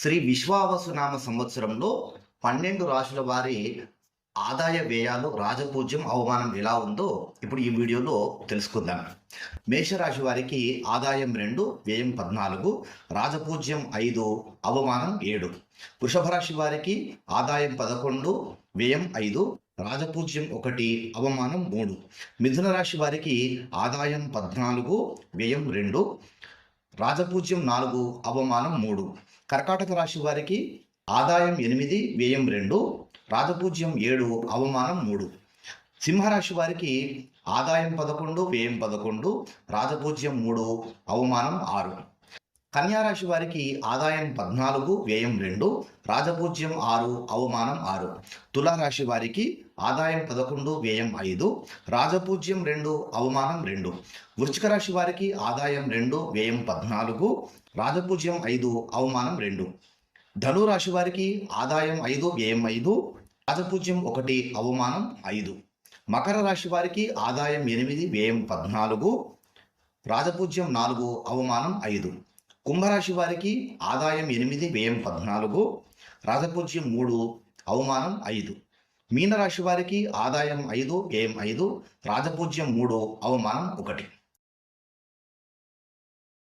శ్రీ విశ్వావసునామ సంవత్సరంలో పన్నెండు రాశుల వారి ఆదాయ వ్యయాలు రాజపూజ్యం అవమానం ఎలా ఉందో ఇప్పుడు ఈ వీడియోలో తెలుసుకుందాం. మేషరాశి వారికి ఆదాయం రెండు వ్యయం పద్నాలుగు రాజపూజ్యం ఐదు అవమానం ఏడు. వృషభ రాశి వారికి ఆదాయం పదకొండు వ్యయం ఐదు రాజపూజ్యం ఒకటి అవమానం మూడు. మిథున రాశి వారికి ఆదాయం పద్నాలుగు వ్యయం రెండు రాజపూజ్యం నాలుగు అవమానం మూడు. కర్కాటక రాశి వారికి ఆదాయం ఎనిమిది వ్యయం రెండు. రాజపూజ్యం ఏడు అవమానం మూడు. సింహరాశి వారికి ఆదాయం పదకొండు వ్యయం పదకొండు. రాజపూజ్యం మూడు అవమానం ఆరు. కన్యారాశి వారికి ఆదాయం పద్నాలుగు వ్యయం రెండు రాజపూజ్యం ఆరు అవమానం ఆరు. తులారాశి వారికి ఆదాయం పదకొండు వ్యయం ఐదు రాజపూజ్యం రెండు అవమానం రెండు. వృశ్చిక రాశి వారికి ఆదాయం రెండు వ్యయం పద్నాలుగు రాజపూజ్యం ఐదు అవమానం రెండు. ధను రాశి వారికి ఆదాయం ఐదు వ్యయం ఐదు రాజపూజ్యం ఒకటి అవమానం ఐదు. మకర రాశి వారికి ఆదాయం ఎనిమిది వ్యయం పద్నాలుగు రాజపూజ్యం నాలుగు అవమానం ఐదు. కుంభరాశి వారికి ఆదాయం ఎనిమిది వ్యయం పద్నాలుగు రాజపూజ్యం మూడు అవమానం ఐదు. మీనరాశి వారికి ఆదాయం ఐదు వ్యయం ఐదు రాజపూజ్యం మూడు అవమానం ఒకటి.